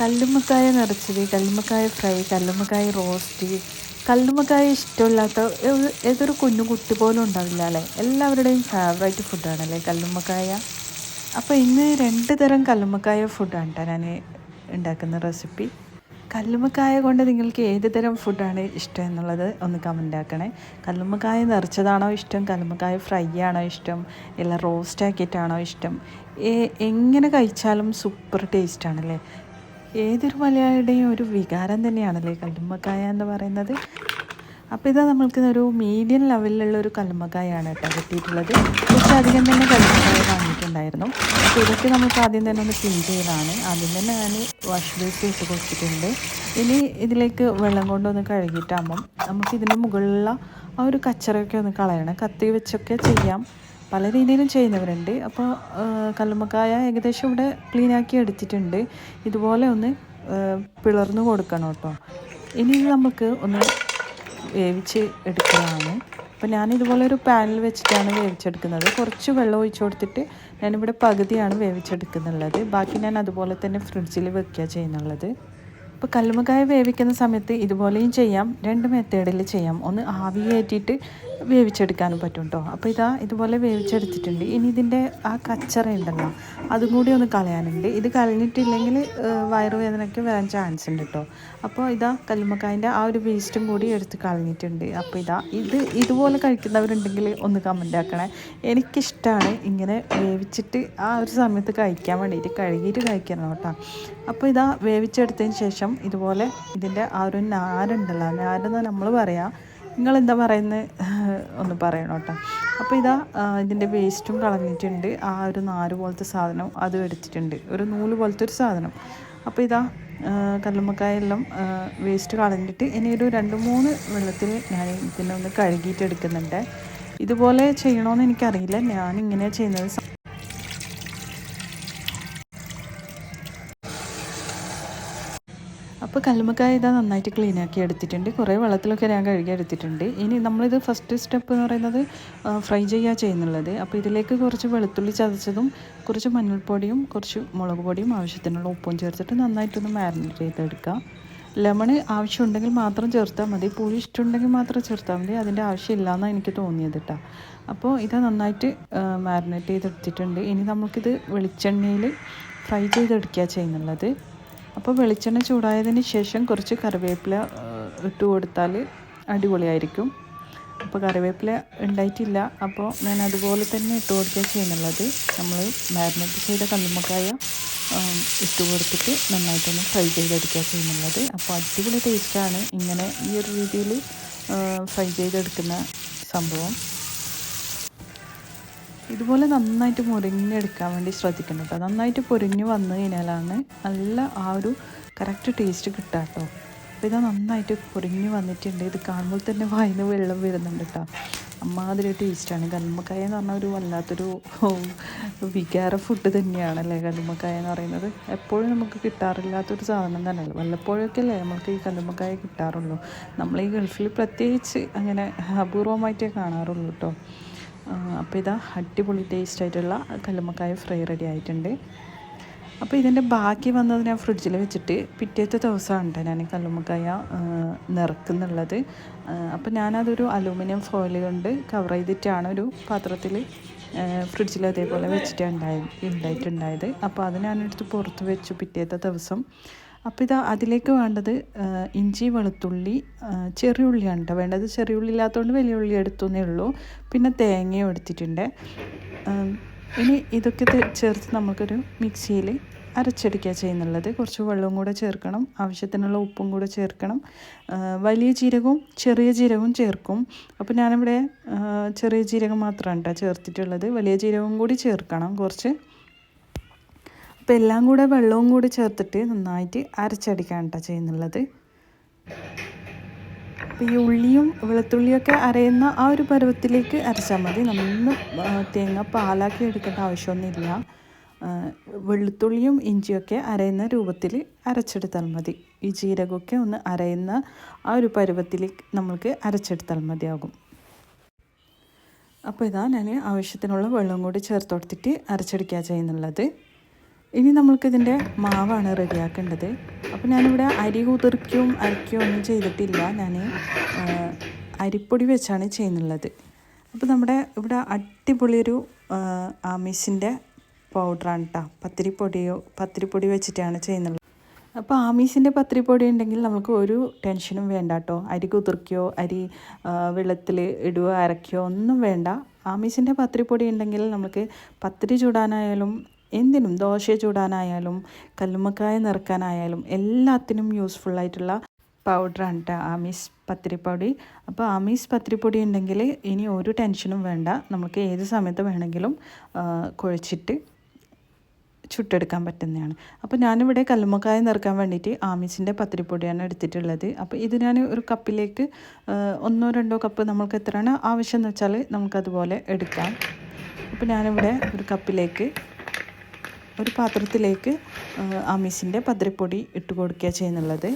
കല്ലുമ്മക്കായ നിറച്ചത് കല്ലുമ്മക്കായ fry കല്ലുമ്മക്കായ roast കല്ലുമ്മക്കായ ഇഷ്ടമില്ലാത്ത ഏതൊരു കുഞ്ഞു കുട്ടി പോലും ഉണ്ടാവില്ല അല്ലേ? എല്ലാവരുടെയും ഫേവറേറ്റ് ഫുഡാണല്ലേ കല്ലുമ്മക്കായ? അപ്പോൾ ഇന്ന് രണ്ട് തരം കല്ലുമ്മക്കായ ഫുഡാണ് ഞാൻ ഉണ്ടാക്കുന്ന റെസിപ്പി കല്ലുമ്മക്കായ കൊണ്ട് നിങ്ങൾക്ക് ഏത് തരം ഫുഡാണ് ഇഷ്ടം എന്നുള്ളത് ഒന്ന് കമന്റ് ആക്കണേ. കല്ലുമ്മക്കായ നിറച്ചതാണോ ഇഷ്ടം? കല്ലുമ്മക്കായ ഫ്രൈ ആണോ ഇഷ്ടം? ഇല്ല റോസ്റ്റ് ആക്കിയിട്ടാണോ ഇഷ്ടം? എങ്ങനെ കഴിച്ചാലും സൂപ്പർ ടേസ്റ്റ് ആണല്ലേ ഏതൊരു മലയാളിയുടെയും ഒരു വികാരം തന്നെയാണല്ലേ കല്ലുമ്മക്കായ എന്ന് പറയുന്നത്. അപ്പോൾ ഇതാ നമ്മൾക്ക് ഒരു മീഡിയം ലെവലിലുള്ള ഒരു കല്ലുമ്മക്കായാണ് കേട്ടോ കിട്ടിയിട്ടുള്ളത്. കുറച്ച് അധികം തന്നെ കല്ലുമ്മക്കായ വാങ്ങിയിട്ടുണ്ടായിരുന്നു. അപ്പോൾ ഇതൊക്കെ നമുക്ക് ആദ്യം തന്നെ ഒന്ന് ക്ലീൻ ചെയ്തതാണ് ആദ്യം തന്നെ ഞാൻ വാഷ് ബേസ് ഇട്ട് കൊടുത്തിട്ടുണ്ട്. ഇനി ഇതിലേക്ക് വെള്ളം കൊണ്ടൊന്ന് കഴുകിയിട്ടാകുമ്പം നമുക്ക് ഇതിന്റെ മുകളിലുള്ള ആ ഒരു കച്ചറയൊക്കെ ഒന്ന് കളയണം. കത്തി വെച്ചൊക്കെ ചെയ്യാം. പല രീതിയിലും ചെയ്യുന്നവരുണ്ട്. അപ്പോൾ കല്ലുമ്മക്കായ ഏകദേശം ഇവിടെ ക്ലീനാക്കി എടുത്തിട്ടുണ്ട്. ഇതുപോലെ ഒന്ന് പിളർന്നു കൊടുക്കണം കേട്ടോ. ഇനി നമുക്ക് ഒന്ന് വേവിച്ച് എടുക്കുന്നതാണ് അപ്പോൾ ഞാനിതുപോലെ ഒരു പാനിൽ വെച്ചിട്ടാണ് വേവിച്ചെടുക്കുന്നത്. കുറച്ച് വെള്ളം ഒഴിച്ചു കൊടുത്തിട്ട് ഞാനിവിടെ പകുതിയാണ് വേവിച്ചെടുക്കുന്നുള്ളത്. ബാക്കി ഞാൻ അതുപോലെ തന്നെ ഫ്രിഡ്ജിൽ വെക്കുക ചെയ്യുന്നുള്ളത്. ഇപ്പോൾ കല്ലുമ്മക്കായ വേവിക്കുന്ന സമയത്ത് ഇതുപോലെയും ചെയ്യാം. രണ്ട് മെത്തേഡിൽ ചെയ്യാം. ഒന്ന് ആവി കയറ്റിയിട്ട് വേവിച്ചെടുക്കാനും പറ്റും കേട്ടോ അപ്പോൾ ഇതാ ഇതുപോലെ വേവിച്ചെടുത്തിട്ടുണ്ട്. ഇനി ഇതിന്റെ ആ കച്ചറ ഉണ്ടല്ലോ അതും കൂടി ഒന്ന് കളയാനുണ്ട്. ഇത് കളഞ്ഞിട്ടില്ലെങ്കിൽ വയറുവേദനയ്ക്ക് വരാൻ ചാൻസ് ഉണ്ട് കേട്ടോ അപ്പോൾ ഇതാ കല്ലുമ്മക്കായന്റെ ആ ഒരു വേസ്റ്റും കൂടി എടുത്ത് കളഞ്ഞിട്ടുണ്ട്. അപ്പോൾ ഇതാ ഇത് ഇതുപോലെ കഴിക്കുന്നവരുണ്ടെങ്കിൽ ഒന്ന് കമന്റ് ആക്കണേ. എനിക്കിഷ്ടമാണ് ഇങ്ങനെ വേവിച്ചിട്ട് ആ ഒരു സമയത്ത് കഴിക്കാൻ വേണ്ടിയിട്ട് കഴുകിയിട്ട് കഴിക്കണം കേട്ടോ. അപ്പോൾ ഇതാ വേവിച്ചെടുത്തതിന് ശേഷം ഇതുപോലെ ഇതിന്റെ ആ ഒരു നാരുണ്ടല്ലോ നാരെന്ന് നമ്മൾ പറയാം നിങ്ങളെന്താ പറയുന്നത് ഒന്ന് പറയണം കേട്ടോ. അപ്പോൾ ഇതാ ഇതിന്റെ വേസ്റ്റും കളഞ്ഞിട്ടുണ്ട്. ആ ഒരു നാല് പോലത്തെ സാധനം അതും എടുത്തിട്ടുണ്ട്. ഒരു നൂൽ പോലത്തെ ഒരു സാധനം. അപ്പോൾ ഇതാ കല്ലുമ്മക്കായെല്ലാം വേസ്റ്റ് കളഞ്ഞിട്ട് ഇനി ഒരു രണ്ട് മൂന്ന് വെള്ളത്തിൽ ഞാൻ ഇതിനെ ഒന്ന് കഴുകിയിട്ട് എടുക്കുന്നുണ്ട്. ഇതുപോലെ ചെയ്യണമെന്ന് എനിക്കറിയില്ല. ഞാൻ ഇങ്ങനെ ചെയ്യുന്നത്. അപ്പോൾ കല്ലുമ്മക്കായ ഇതാ നന്നായിട്ട് ക്ലീൻ ആക്കി എടുത്തിട്ടുണ്ട്. കുറേ വെള്ളത്തിലൊക്കെ ഞാൻ കഴുകി എടുത്തിട്ടുണ്ട്. ഇനി നമ്മളിത് ഫസ്റ്റ് സ്റ്റെപ്പ് എന്ന് പറയുന്നത് ഫ്രൈ ചെയ്യുക ചെയ്യുന്നുള്ളത്. അപ്പോൾ ഇതിലേക്ക് കുറച്ച് വെളുത്തുള്ളി ചതച്ചതും കുറച്ച് മഞ്ഞൾപ്പൊടിയും കുറച്ച് മുളക് പൊടിയും ആവശ്യത്തിനുള്ള ഉപ്പും ചേർത്തിട്ട് നന്നായിട്ടൊന്ന് മാരിനേറ്റ് ചെയ്തെടുക്കുക ലെമണ് ആവശ്യമുണ്ടെങ്കിൽ മാത്രം ചേർത്താൽ മതി. പുളി ഇഷ്ടമുണ്ടെങ്കിൽ മാത്രം ചേർത്താൽ മതി. അതിന്റെ ആവശ്യമില്ല എന്നാണ് എനിക്ക് തോന്നിയത് കേട്ടോ അപ്പോൾ ഇത് നന്നായിട്ട് മാരിനേറ്റ് ചെയ്തെടുത്തിട്ടുണ്ട്. ഇനി നമുക്കിത് വെളിച്ചെണ്ണയിൽ ഫ്രൈ ചെയ്തെടുക്കുക ചെയ്യുന്നുള്ളത്. അപ്പോൾ വെളിച്ചെണ്ണ ചൂടായതിന് ശേഷം കുറച്ച് കറിവേപ്പില ഇട്ട് കൊടുത്താൽ അടിപൊളിയായിരിക്കും. അപ്പോൾ കറിവേപ്പില ഉണ്ടായിട്ടില്ല. അപ്പോൾ ഞാൻ അതുപോലെ തന്നെ ഇട്ട് കൊടുക്കുക ചെയ്യുന്നുള്ളത്. നമ്മൾ മാരിനേറ്റ് ചെയ്ത കല്ലുമ്മക്കായ ഇട്ട് കൊടുത്തിട്ട് നന്നായിട്ടൊന്ന് ഫ്രൈ ചെയ്തെടുക്കുക ചെയ്യുന്നുള്ളത്. അപ്പോൾ അടിപൊളി ടേസ്റ്റാണ് ഇങ്ങനെ ഈ ഒരു രീതിയിൽ ഫ്രൈ ചെയ്തെടുക്കുന്ന സംഭവം. ഇതുപോലെ നന്നായിട്ട് മുരിഞ്ഞെടുക്കാൻ വേണ്ടി ശ്രദ്ധിക്കണം കേട്ടോ നന്നായിട്ട് പൊരിഞ്ഞ് വന്നു കഴിഞ്ഞാലാണ് നല്ല ആ ഒരു കറക്റ്റ് ടേസ്റ്റ് കിട്ടുക കേട്ടോ അപ്പോൾ ഇത് നന്നായിട്ട് പൊരിഞ്ഞ് വന്നിട്ടുണ്ട്. ഇത് കാണുമ്പോൾ തന്നെ വായിന്ന് വെള്ളം വരുന്നുണ്ട് കേട്ടോ അമ്മാതിരി ടേസ്റ്റാണ് കല്ലുമ്മക്കായ എന്ന് പറഞ്ഞാൽ ഒരു വല്ലാത്തൊരു വികാര ഫുഡ് തന്നെയാണല്ലേ കല്ലുമ്മക്കായ എന്ന് പറയുന്നത്? എപ്പോഴും നമുക്ക് കിട്ടാറില്ലാത്തൊരു സാധനം തന്നെയല്ലേ? വല്ലപ്പോഴൊക്കെ അല്ലേ നമുക്ക് ഈ കല്ലുമ്മക്കായ കിട്ടാറുള്ളൂ? നമ്മൾ ഈ ഗൾഫിൽ പ്രത്യേകിച്ച് അങ്ങനെ അപൂർവമായിട്ടേ കാണാറുള്ളൂ കേട്ടോ അപ്പോൾ ഇതാ അടിപൊളി ടേസ്റ്റ് ആയിട്ടുള്ള കല്ലുമ്മക്കായ ഫ്രൈ റെഡി ആയിട്ടുണ്ട്. അപ്പോൾ ഇതിന്റെ ബാക്കി വന്നത് ഞാൻ ഫ്രിഡ്ജിൽ വെച്ചിട്ട് പിറ്റേത്തെ ദിവസമാണ് ഞാൻ കല്ലുമ്മക്കായ നിറക്കുന്നുള്ളത്. അപ്പോൾ ഞാനതൊരു അലൂമിനിയം ഫോയിൽ കൊണ്ട് കവർ ചെയ്തിട്ടാണ് ഒരു പാത്രത്തിൽ ഫ്രിഡ്ജിൽ അതേപോലെ വെച്ചിട്ട് ഉണ്ടായി ഉണ്ടായിട്ടുണ്ടായത്. അപ്പോൾ അത് ഞാനെടുത്ത് പുറത്ത് വെച്ചു പിറ്റേത്തെ ദിവസം. അപ്പോൾ ഇത് അതിലേക്ക് വേണ്ടത് ഇഞ്ചി വെളുത്തുള്ളി ചെറിയുള്ളിയാണ് കേട്ടോ വേണ്ടത്. ചെറിയ ഉള്ളി ഇല്ലാത്തതുകൊണ്ട് വലിയ ഉള്ളി എടുത്തുന്നേ ഉള്ളൂ. പിന്നെ തേങ്ങയും എടുത്തിട്ടുണ്ട്. ഇനി ഇതൊക്കെ ചേർത്ത് നമുക്കൊരു മിക്സിയിൽ അരച്ചെടുക്കുക ചെയ്യുന്നുള്ളത്. കുറച്ച് വെള്ളവും കൂടെ ചേർക്കണം. ആവശ്യത്തിനുള്ള ഉപ്പും കൂടെ ചേർക്കണം. വലിയ ജീരകവും ചെറിയ ജീരകവും ചേർക്കും. അപ്പോൾ ഞാനിവിടെ ചെറിയ ജീരകം മാത്രമാണ് കേട്ടോ ചേർത്തിട്ടുള്ളത്. വലിയ ജീരകവും കൂടി ചേർക്കണം കുറച്ച്. അപ്പോൾ എല്ലാം കൂടെ വെള്ളവും കൂടി ചേർത്തിട്ട് നന്നായിട്ട് അരച്ചടിക്കാൻ കേട്ടോ ചെയ്യുന്നുള്ളത്. ഈ ഉള്ളിയും വെളുത്തുള്ളിയൊക്കെ അരയുന്ന ആ ഒരു പരുവത്തിലേക്ക് അരച്ചാൽ മതി. നമ്മൾ തേങ്ങ പാലാക്കി എടുക്കേണ്ട ആവശ്യമൊന്നുമില്ല. വെളുത്തുള്ളിയും ഇഞ്ചിയൊക്കെ അരയുന്ന രൂപത്തിൽ അരച്ചെടുത്താൽ മതി. ഈ ജീരകമൊക്കെ ഒന്ന് അരയുന്ന ആ ഒരു പരുവത്തിലേക്ക് നമ്മൾക്ക് അരച്ചെടുത്താൽ മതിയാകും. അപ്പോൾ ഇതാ ഞാൻ ആവശ്യത്തിനുള്ള വെള്ളം കൂടി ചേർത്ത് കൊടുത്തിട്ട് അരച്ചെടുക്കുക ചെയ്യുന്നുള്ളത്. ഇനി നമ്മൾക്കിതിന്റെ മാവാണ് റെഡിയാക്കേണ്ടത്. അപ്പോൾ ഞാനിവിടെ അരി കുതിർക്കുകയും അരയ്ക്കുകയും ഒന്നും ചെയ്തിട്ടില്ല. ഞാൻ അരിപ്പൊടി വെച്ചാണ് ചെയ്യുന്നുള്ളത്. അപ്പോൾ നമ്മുടെ ഇവിടെ അടിപൊളിയൊരു ആമീസിന്റെ പൗഡറാണ് കേട്ടോ പത്തിരിപ്പൊടിയോ പത്തിരിപ്പൊടി വെച്ചിട്ടാണ് ചെയ്യുന്നത് അപ്പോൾ ആമീസിന്റെ പത്തിരിപ്പൊടി ഉണ്ടെങ്കിൽ നമുക്ക് ഒരു ടെൻഷനും വേണ്ട കേട്ടോ അരി കുതിർക്കുകയോ അരി വെള്ളത്തിൽ ഇടുകയോ അരയ്ക്കുകയോ ഒന്നും വേണ്ട. ആമീസിന്റെ പത്തിരിപ്പൊടി ഉണ്ടെങ്കിൽ നമുക്ക് പത്തിരി ചൂടാനായാലും എന്തിനും ദോശ ചൂടാനായാലും കല്ലുമ്മക്കായ നിറക്കാനായാലും എല്ലാത്തിനും യൂസ്ഫുൾ ആയിട്ടുള്ള പൗഡറാണ് കേട്ടോ ആമീസ് പത്തിരിപ്പൊടി. അപ്പോൾ ആമീസ് പത്തിരിപ്പൊടി ഉണ്ടെങ്കിൽ ഇനി ഒരു ടെൻഷനും വേണ്ട. നമുക്ക് ഏത് സമയത്ത് വേണമെങ്കിലും കുഴച്ചിട്ട് ചുട്ടെടുക്കാൻ പറ്റുന്നതാണ്. അപ്പോൾ ഞാനിവിടെ കല്ലുമ്മക്കായ നിറക്കാൻ വേണ്ടിയിട്ട് ആമീസിന്റെ പത്തിരിപ്പൊടിയാണ് എടുത്തിട്ടുള്ളത്. അപ്പോൾ ഇത് ഞാൻ ഒരു കപ്പിലേക്ക് ഒന്നോ രണ്ടോ കപ്പ് നമുക്ക് എത്രയാണ് ആവശ്യം എന്ന് വെച്ചാൽ നമുക്കതുപോലെ എടുക്കാം. അപ്പോൾ ഞാനിവിടെ ഒരു കപ്പിലേക്ക് ഒരു പാത്രത്തിലേക്ക് ആമീസിന്റെ പത്തിരിപ്പൊടി ഇട്ട് കൊടുക്കുക ചെയ്യുന്നുള്ളത്.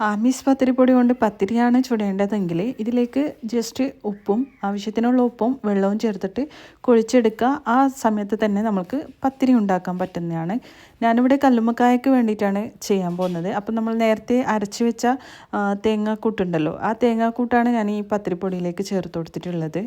ആമീസ് പത്തിരിപ്പൊടി കൊണ്ട് പത്തിരിയാണ് ചുടേണ്ടതെങ്കിൽ ഇതിലേക്ക് ജസ്റ്റ് ഉപ്പും ആവശ്യത്തിനുള്ള ഉപ്പും വെള്ളവും ചേർത്തിട്ട് കുഴിച്ചെടുക്കുക. ആ സമയത്ത് തന്നെ നമുക്ക് പത്തിരി ഉണ്ടാക്കാൻ പറ്റുന്നതാണ്. ഞാനിവിടെ കല്ലുമ്മക്കായക്ക് വേണ്ടിയിട്ടാണ് ചെയ്യാൻ പോകുന്നത്. അപ്പം നമ്മൾ നേരത്തെ അരച്ചു വെച്ച തേങ്ങാക്കൂട്ടുണ്ടല്ലോ ആ തേങ്ങാക്കൂട്ടാണ് ഞാൻ ഈ പത്തിരിപ്പൊടിയിലേക്ക് ചേർത്ത് കൊടുത്തിട്ടുള്ളത്.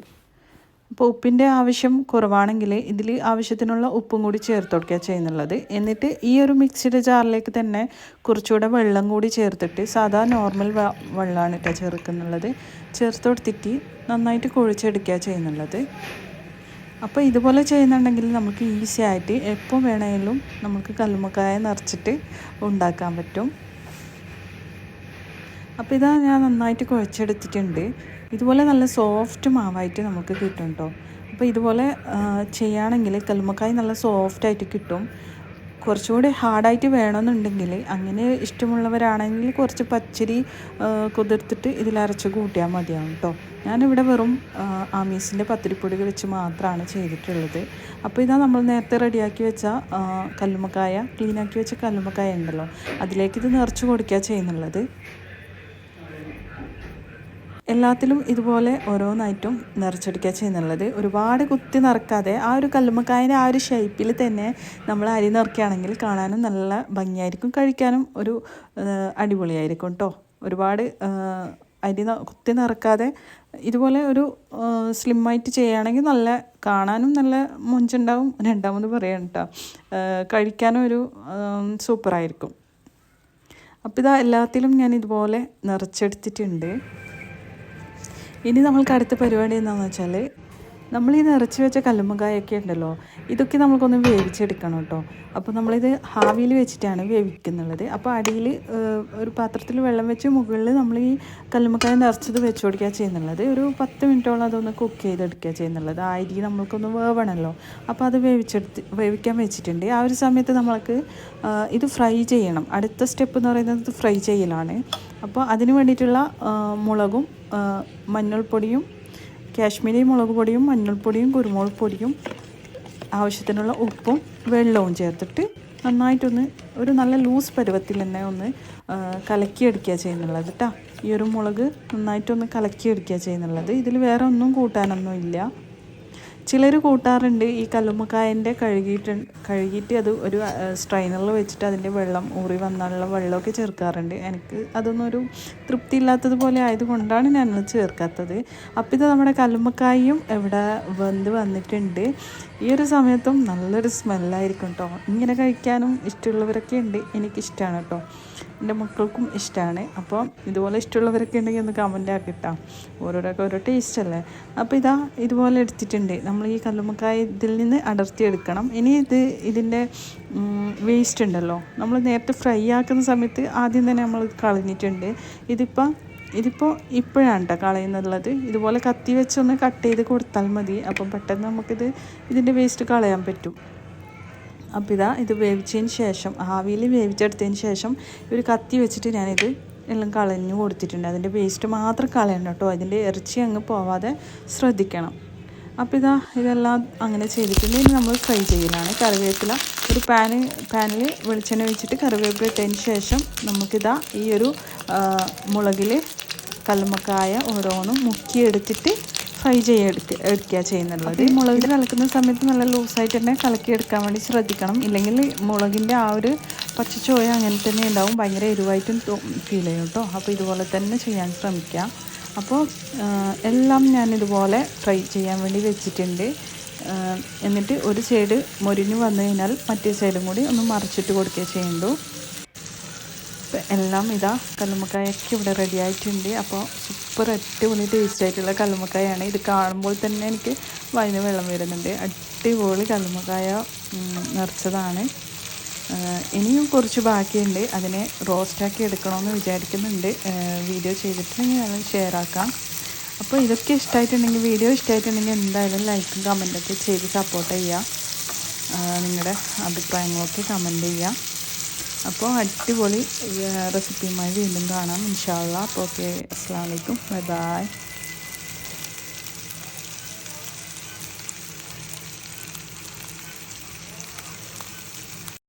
അപ്പോൾ ഉപ്പിന്റെ ആവശ്യം കുറവാണെങ്കിൽ ഇതിൽ ആവശ്യത്തിനുള്ള ഉപ്പും കൂടി ചേർത്ത് കൊടുക്കുക ചെയ്യുന്നുള്ളത്. എന്നിട്ട് ഈ ഒരു മിക്സിയുടെ ജാറിലേക്ക് തന്നെ കുറച്ചുകൂടെ വെള്ളം കൂടി ചേർത്തിട്ട് സാധാ നോർമൽ വെള്ളമാണ് കേട്ടോ ചേർക്കുന്നുള്ളത്. ചേർത്ത് കൊടുത്തിട്ട് നന്നായിട്ട് കുഴിച്ചെടുക്കുക ചെയ്യുന്നുള്ളത്. അപ്പോൾ ഇതുപോലെ ചെയ്യുന്നുണ്ടെങ്കിൽ നമുക്ക് ഈസി ആയിട്ട് എപ്പോൾ വേണമെങ്കിലും നമുക്ക് കല്ലുമ്മക്കായ നിറച്ചിട്ട് ഉണ്ടാക്കാൻ പറ്റും. അപ്പോൾ ഇതാ ഞാൻ നന്നായിട്ട് കുഴച്ചെടുത്തിട്ടുണ്ട്. ഇതുപോലെ നല്ല സോഫ്റ്റ് മാവായിട്ട് നമുക്ക് കിട്ടും കേട്ടോ അപ്പോൾ ഇതുപോലെ ചെയ്യുകയാണെങ്കിൽ കല്ലുമ്മക്കായ് നല്ല സോഫ്റ്റായിട്ട് കിട്ടും. കുറച്ചുകൂടി ഹാർഡായിട്ട് വേണമെന്നുണ്ടെങ്കിൽ അങ്ങനെ ഇഷ്ടമുള്ളവരാണെങ്കിൽ കുറച്ച് പച്ചരി കുതിർത്തിട്ട് ഇതിലരച്ച് കൂട്ടിയാൽ മതിയാവും കേട്ടോ ഞാനിവിടെ വെറും ആമീസിന്റെ പത്തിരിപ്പൊടി വെച്ച് മാത്രമാണ് ചെയ്തിട്ടുള്ളത്. അപ്പോൾ ഇതാ നമ്മൾ നേരത്തെ റെഡിയാക്കി വെച്ച കല്ലുമ്മക്കായ ക്ലീനാക്കി വെച്ച കല്ലുമക്കായ ഉണ്ടല്ലോ. അതിലേക്ക് ഇത് നിറച്ച് കൊടുക്കുക ചെയ്യുന്നുള്ളത്. എല്ലാത്തിലും ഇതുപോലെ ഓരോന്നായിട്ടും നിറച്ചെടുക്കുക ചെയ്യുന്നുള്ളത്. ഒരുപാട് കുത്തി നിറക്കാതെ ആ ഒരു കല്ലുമ്മക്കായന്റെ ആ ഒരു ഷേപ്പിൽ തന്നെ നമ്മൾ അരി നിറക്കുകയാണെങ്കിൽ കാണാനും നല്ല ഭംഗിയായിരിക്കും. കഴിക്കാനും ഒരു അടിപൊളിയായിരിക്കും കേട്ടോ ഒരുപാട് അരി കുത്തി നിറക്കാതെ ഇതുപോലെ ഒരു സ്ലിമ്മായിട്ട് ചെയ്യുകയാണെങ്കിൽ നല്ല കാണാനും നല്ല മൊഞ്ചുണ്ടാവും. രണ്ടാമത് പറയാം കേട്ടോ കഴിക്കാനും ഒരു സൂപ്പറായിരിക്കും അപ്പോൾ ഇതാ എല്ലാത്തിലും ഞാൻ ഇതുപോലെ നിറച്ചെടുത്തിട്ടുണ്ട്. ഇനി നമ്മൾക്ക് അടുത്ത പരിപാടി എന്താണെന്ന് വെച്ചാൽ നമ്മൾ ഈ നിറച്ച് വെച്ച കല്ലുമ്മക്കായൊക്കെ ഉണ്ടല്ലോ ഇതൊക്കെ നമുക്കൊന്ന് വേവിച്ചെടുക്കണം കേട്ടോ അപ്പോൾ നമ്മളിത് ഹാവിയിൽ വെച്ചിട്ടാണ് വേവിക്കുന്നുള്ളത് അപ്പോൾ അടിയിൽ ഒരു പാത്രത്തിൽ വെള്ളം വെച്ച് മുകളിൽ നമ്മൾ ഈ കല്ലുമ്മക്കായ നിറച്ചത് വെച്ച് കൊടുക്കുക ചെയ്യുന്നുള്ളത്. ഒരു പത്ത് മിനിറ്റോളം അതൊന്ന് കുക്ക് ചെയ്തെടുക്കുക ചെയ്യുന്നുള്ളത്. ആ അരി നമ്മൾക്കൊന്ന് വേവണമല്ലോ അപ്പോൾ അത് വേവിച്ചെടുത്ത് വേവിക്കാൻ വെച്ചിട്ടുണ്ട്. ആ ഒരു സമയത്ത് നമ്മൾക്ക് ഇത് ഫ്രൈ ചെയ്യണം. അടുത്ത സ്റ്റെപ്പ് എന്ന് പറയുന്നത് ഫ്രൈ ചെയ്യലാണ്. അപ്പോൾ അതിന് വേണ്ടിയിട്ടുള്ള മുളകും മഞ്ഞൾപ്പൊടിയും കാശ്മീരി മുളക് പൊടിയും മഞ്ഞൾപ്പൊടിയും കുരുമുളക് പൊടിയും ആവശ്യത്തിനുള്ള ഉപ്പും വെള്ളവും ചേർത്തിട്ട് നന്നായിട്ടൊന്ന് ഒരു നല്ല ലൂസ് പരുവത്തിൽ തന്നെ ഒന്ന് കലക്കിയെടുക്കുക ചെയ്യുന്നുള്ളത് കേട്ടോ ഈ ഒരു മുളക് നന്നായിട്ടൊന്ന് കലക്കിയെടുക്കുക ചെയ്യുന്നുള്ളത്. ഇതിൽ വേറെ ഒന്നും കൂട്ടാനൊന്നും ഇല്ല ചിലർ കൂട്ടാറുണ്ട് ഈ കല്ലുമ്മക്കായന്റെ കഴുകിയിട്ട് കഴുകിയിട്ട് അത് ഒരു സ്ട്രൈനറിൽ വെച്ചിട്ട് അതിന്റെ വെള്ളം ഊറി വന്നാലുള്ള വെള്ളമൊക്കെ ചേർക്കാറുണ്ട്. എനിക്ക് അതൊന്നും ഒരു ഇല്ലാത്തതുപോലെ ആയതുകൊണ്ടാണ് ഞാൻ ചേർക്കാത്തത്. അപ്പം ഇത് നമ്മുടെ കല്ലുമ്മക്കായും ഇവിടെ വെന്ത് വന്നിട്ടുണ്ട്. ഈ ഒരു സമയത്തും നല്ലൊരു സ്മെല്ലായിരിക്കും കേട്ടോ ഇങ്ങനെ കഴിക്കാനും ഇഷ്ടമുള്ളവരൊക്കെ ഉണ്ട്. എനിക്കിഷ്ടമാണ് കേട്ടോ എന്റെ മക്കൾക്കും ഇഷ്ടമാണ് അപ്പോൾ ഇതുപോലെ ഇഷ്ടമുള്ളവരൊക്കെ ഉണ്ടെങ്കിൽ ഒന്ന് കമന്റ് ആക്കിട്ടാ ഓരോരൊക്കെ ഓരോ ടേസ്റ്റ് അല്ലേ? അപ്പോൾ ഇതാ ഇതുപോലെ എടുത്തിട്ടുണ്ട്. നമ്മൾ ഈ കല്ലുമ്മക്കായ ഇതിൽ നിന്ന് അടർത്തി എടുക്കണം. ഇനി ഇത് ഇതിന്റെ വേസ്റ്റ് ഉണ്ടല്ലോ. നമ്മൾ നേരത്തെ ഫ്രൈ ആക്കുന്ന സമയത്ത് ആദ്യം തന്നെ നമ്മൾ കളഞ്ഞിട്ടുണ്ട്. ഇതിപ്പോൾ ഇതിപ്പോൾ ഇപ്പോഴാണ് കേട്ടോ കളയുന്നുള്ളത്. ഇതുപോലെ കത്തി വെച്ചൊന്ന് കട്ട് ചെയ്ത് കൊടുത്താൽ മതി. അപ്പം പെട്ടെന്ന് നമുക്കിത് ഇതിന്റെ വേസ്റ്റ് കളയാൻ പറ്റും. അപ്പം ഇതാ ഇത് വേവിച്ചതിന് ശേഷം ആവിയിൽ വേവിച്ചെടുത്തതിന് ശേഷം ഒരു കത്തി വെച്ചിട്ട് ഞാനിത് എല്ലാം കളഞ്ഞു കൊടുത്തിട്ടുണ്ട്. അതിന്റെ വേസ്റ്റ് മാത്രം കളയണം കേട്ടോ അതിന്റെ ഇറച്ചി അങ്ങ് പോവാതെ ശ്രദ്ധിക്കണം. അപ്പോൾ ഇതാ ഇതെല്ലാം അങ്ങനെ ചെയ്തിട്ടുണ്ട്. ഇനി നമ്മൾ ഫ്രൈ ചെയ്യലാണ്. കറിവേപ്പില ഒരു പാന് പാനിൽ വെളിച്ചെണ്ണ ഒഴിച്ചിട്ട് കറിവേപ്പില ഇട്ടതിന് ശേഷം നമുക്കിതാ ഈ ഒരു മുളകിൽ കല്ലുമ്മക്കായ ഓരോന്നും മുക്കിയെടുത്തിട്ട് ഫ്രൈ ചെയ്യുക എടുക്കുക എടുക്കുക ചെയ്യുന്നുള്ളത്. ഈ മുളക് കലക്കുന്ന സമയത്ത് നല്ല ലൂസായിട്ട് തന്നെ കലക്കിയെടുക്കാൻ വേണ്ടി ശ്രദ്ധിക്കണം. ഇല്ലെങ്കിൽ മുളകിന്റെ ആ ഒരു പച്ചച്ചോയ അങ്ങനെ തന്നെ ഉണ്ടാവും. ഭയങ്കര എരിവായിട്ടും ഫീൽ ചെയ്യും കേട്ടോ. അപ്പോൾ ഇതുപോലെ തന്നെ ചെയ്യാൻ ശ്രമിക്കാം അപ്പോൾ എല്ലാം ഞാൻ ഇതുപോലെ ഫ്രൈ ചെയ്യാൻ വേണ്ടി വെച്ചിട്ടുണ്ട്. എന്നിട്ട് ഒരു സൈഡ് മൊരിഞ്ഞ് വന്നു കഴിഞ്ഞാൽ മറ്റേ സൈഡും കൂടി ഒന്ന് മറിച്ചിട്ട് കൊടുക്കുകയേ ഇപ്പം എല്ലാം ഇതാ കല്ലുമ്മക്കായൊക്കെ ഇവിടെ റെഡി ആയിട്ടുണ്ട്. അപ്പോൾ സൂപ്പർ അടിപൊളി ടേസ്റ്റ് ആയിട്ടുള്ള കല്ലുമ്മക്കായാണ്. ഇത് കാണുമ്പോൾ തന്നെ എനിക്ക് വയന് വെള്ളം വരുന്നുണ്ട്. അടിപൊളി കല്ലുമ്മക്കായ നിറച്ചതാണ്. ഇനിയും കുറച്ച് ബാക്കിയുണ്ട്. അതിനെ റോസ്റ്റാക്കി എടുക്കണമെന്ന് വിചാരിക്കുന്നുണ്ട്. വീഡിയോ ചെയ്തിട്ട് ഞാൻ ഷെയർ ആക്കാം. അപ്പോൾ ഇതൊക്കെ ഇഷ്ടമായിട്ടുണ്ടെങ്കിൽ വീഡിയോ ഇഷ്ടമായിട്ടുണ്ടെങ്കിൽ എന്തായാലും ലൈക്കും കമന്റൊക്കെ ചെയ്ത് സപ്പോർട്ട് ചെയ്യുക. നിങ്ങളുടെ അഭിപ്രായങ്ങളൊക്കെ കമന്റ് ചെയ്യുക. അപ്പോൾ അടിപൊളി റെസിപ്പിയുമായി വീണ്ടും കാണാം. ഇൻഷാല്ല അപ്പോൾ ഓക്കെ അസ്സാം വലൈക്കും ബൈ ബൈ.